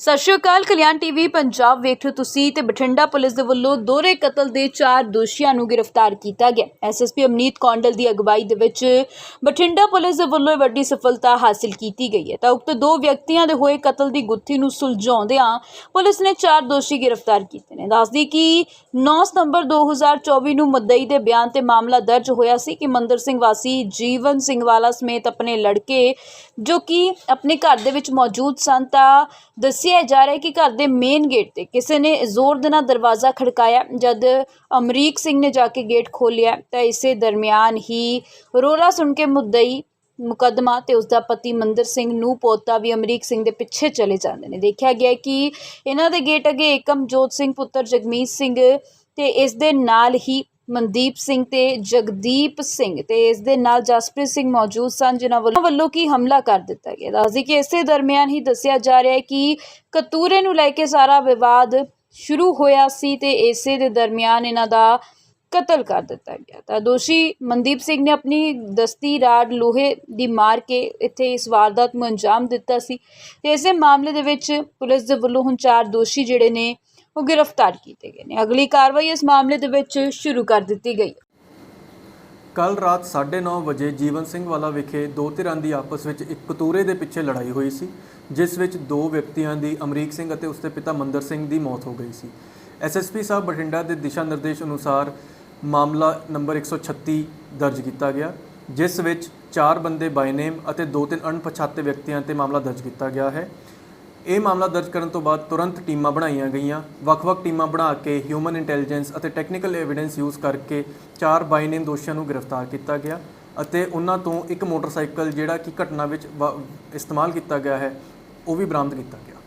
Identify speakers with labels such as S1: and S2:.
S1: ਸਤਿ ਸ਼੍ਰੀ ਅਕਾਲ, ਕਲਿਆਣ ਟੀਵੀ ਪੰਜਾਬ ਵੇਖ ਰਹੇ ਹੋ ਤੁਸੀਂ ਤੇ ਬਠਿੰਡਾ ਪੁਲਿਸ ਦੇ ਵੱਲੋਂ ਦੋਹਰੇ ਕਤਲ ਦੇ ਚਾਰ ਦੋਸ਼ੀਆਂ ਨੂੰ ਗ੍ਰਿਫਤਾਰ ਕੀਤਾ ਗਿਆ। ਐਸਐਸਪੀ ਅਮਨੀਤ ਕੌਂਡਲ ਦੀ ਅਗਵਾਈ ਦੇ ਵਿੱਚ ਬਠਿੰਡਾ ਪੁਲਿਸ ਦੇ ਵੱਲੋਂ ਵੱਡੀ ਸਫਲਤਾ ਹਾਸਲ ਕੀਤੀ ਗਈ ਹੈ। ਤਾਂ ਉਕਤ ਦੋ ਵਿਅਕਤੀਆਂ ਦੇ ਹੋਏ ਕਤਲ ਦੀ ਗੁੱਥੀ ਨੂੰ ਸੁਲਝਾਉਂਦਿਆਂ ਪੁਲਿਸ ਨੇ ਚਾਰ ਦੋਸ਼ੀ ਗ੍ਰਿਫਤਾਰ ਕੀਤੇ ਨੇ। ਦੱਸਦੀ ਕਿ 9 ਸਤੰਬਰ 2024 ਨੂੰ ਮੁੱਦਈ ਦੇ ਬਿਆਨ ਤੇ ਮਾਮਲਾ ਦਰਜ ਹੋਇਆ ਸੀ ਕਿ ਮੰਦਰ ਸਿੰਘ ਵਾਸੀ ਜੀਵਨ ਸਿੰਘ ਵਾਲਾ ਸਮੇਤ ਆਪਣੇ ਲੜਕੇ ਜੋ ਕਿ ਆਪਣੇ ਘਰ ਦੇ ਵਿੱਚ ਮੌਜੂਦ ਸਨ ਤਾਂ ਦੱਸਿਆ ਜਾ ਰਿਹਾ ਹੈ ਕਿ ਘਰ ਦੇ ਮੇਨ ਗੇਟ ਤੇ ਕਿਸੇ ਨੇ ਜ਼ੋਰ ਦੇ ਨਾਲ ਦਰਵਾਜ਼ਾ ਖੜਕਾਇਆ, ਜਦ ਅਮਰੀਕ ਸਿੰਘ ਨੇ ਜਾ ਕੇ ਗੇਟ ਖੋਲ੍ਹਿਆ, ਤਾਂ ਇਸੇ ਦਰਮਿਆਨ ਹੀ ਰੋਲਾ ਸੁਣ ਕੇ ਮੁੱਦਈ ਮੁਕੱਦਮਾ ਤੇ ਉਸ ਦਾ ਪਤੀ ਮੰਦਰ ਸਿੰਘ ਨੂੰ ਪੋਤਾ ਵੀ ਅਮਰੀਕ ਸਿੰਘ ਦੇ ਪਿੱਛੇ ਚਲੇ ਜਾਂਦੇ ਨੇ। ਦੇਖਿਆ ਗਿਆ ਕਿ ਇਹਨਾਂ ਦੇ ਗੇਟ ਅੱਗੇ ਏਕਮਜੋਤ ਸਿੰਘ ਪੁੱਤਰ ਜਗਮੀਤ ਸਿੰਘ ਤੇ ਇਸ ਦੇ ਨਾਲ ਹੀ ਮਨਦੀਪ ਸਿੰਘ ਤੇ ਜਗਦੀਪ ਸਿੰਘ ਤੇ ਇਸ ਦੇ ਨਾਲ ਜਸਪ੍ਰੀਤ ਸਿੰਘ ਮੌਜੂਦ ਸਨ, ਜਿਨ੍ਹਾਂ ਵੱਲੋਂ ਵੱਲੋਂ ਕੀ ਹਮਲਾ ਕਰ ਦਿੱਤਾ ਗਿਆ? ਦੱਸਦੀ ਕਿ ਇਸੇ ਦਰਮਿਆਨ ਹੀ ਦੱਸਿਆ ਜਾ ਰਿਹਾ ਹੈ ਕਿ ਕਤੂਰੇ ਨੂੰ ਲੈ ਕੇ ਸਾਰਾ ਵਿਵਾਦ ਸ਼ੁਰੂ ਹੋਇਆ ਸੀ ਤੇ ਇਸੇ ਦੇ ਦਰਮਿਆਨ ਇਹਨਾਂ ਦਾ ਕਤਲ ਕਰ ਦਿੱਤਾ ਗਿਆ। ਤਾਂ ਦੋਸ਼ੀ ਮਨਦੀਪ ਸਿੰਘ ਨੇ ਆਪਣੀ ਦਸਤੀ ਰਾਡ ਲੋਹੇ ਦੀ ਮਾਰ ਕੇ ਇੱਥੇ ਇਸ ਵਾਰਦਾਤ ਨੂੰ ਅੰਜਾਮ ਦਿੱਤਾ ਸੀ ਤੇ ਇਸੇ ਮਾਮਲੇ ਦੇ ਵਿੱਚ ਪੁਲਿਸ ਦੇ ਵੱਲੋਂ ਹੁਣ ਚਾਰ ਦੋਸ਼ੀ ਜਿਹੜੇ ਨੇ ਉਹ ਗ੍ਰਿਫਤਾਰ ਕੀਤੇ ਗਏ ਨੇ। ਅਗਲੀ ਕਾਰਵਾਈ ਇਸ ਮਾਮਲੇ ਦੇ ਵਿੱਚ ਸ਼ੁਰੂ ਕਰ ਦਿੱਤੀ ਗਈ
S2: ਕੱਲ ਰਾਤ 9:30 ਵਜੇ ਜੀਵਨ ਸਿੰਘ ਵਾਲਾ ਵਿਖੇ ਦੋ ਧਿਰਾਂ ਦੀ ਆਪਸ ਵਿੱਚ ਇੱਕ ਕਤੂਰੇ ਦੇ ਪਿੱਛੇ ਲੜਾਈ ਹੋਈ ਸੀ, ਜਿਸ ਵਿੱਚ ਦੋ ਵਿਅਕਤੀਆਂ ਦੀ ਅਮਰੀਕ ਸਿੰਘ ਅਤੇ ਉਸਦੇ ਪਿਤਾ ਮੰਦਰ ਸਿੰਘ ਦੀ ਮੌਤ ਹੋ ਗਈ ਸੀ। ਐਸਐਸਪੀ ਸਾਹਿਬ ਬਠਿੰਡਾ ਦੇ ਦਿਸ਼ਾ ਨਿਰਦੇਸ਼ ਅਨੁਸਾਰ ਮਾਮਲਾ ਨੰਬਰ 136 ਦਰਜ ਕੀਤਾ ਗਿਆ, ਜਿਸ ਵਿੱਚ ਚਾਰ ਬੰਦੇ ਬਾਈ ਨੇਮ ਅਤੇ ਦੋ ਤਿੰਨ ਅਣਪਛਾਤੇ ਵਿਅਕਤੀਆਂ ਤੇ ਮਾਮਲਾ ਦਰਜ ਕੀਤਾ ਗਿਆ ਹੈ। ਇਹ ਮਾਮਲਾ ਦਰਜ ਕਰਨ ਤੋਂ ਬਾਅਦ ਤੁਰੰਤ ਟੀਮਾਂ ਬਣਾਈਆਂ ਗਈਆਂ। ਵੱਖ-ਵੱਖ ਟੀਮਾਂ ਬਣਾ ਕੇ ਹਿਊਮਨ ਇੰਟੈਲੀਜੈਂਸ ਅਤੇ ਟੈਕਨੀਕਲ ਐਵੀਡੈਂਸ ਯੂਜ਼ ਕਰਕੇ ਚਾਰ ਬਾਈਨੇਮ ਦੋਸ਼ੀਆਂ ਨੂੰ ਗ੍ਰਿਫਤਾਰ ਕੀਤਾ ਗਿਆ ਅਤੇ ਉਹਨਾਂ ਤੋਂ ਇੱਕ ਮੋਟਰਸਾਈਕਲ ਜਿਹੜਾ ਕਿ ਘਟਨਾ ਵਿੱਚ ਵਾ- ਇਸਤੇਮਾਲ ਕੀਤਾ ਗਿਆ ਹੈ, ਉਹ ਵੀ ਬਰਾਮਦ ਕੀਤਾ ਗਿਆ।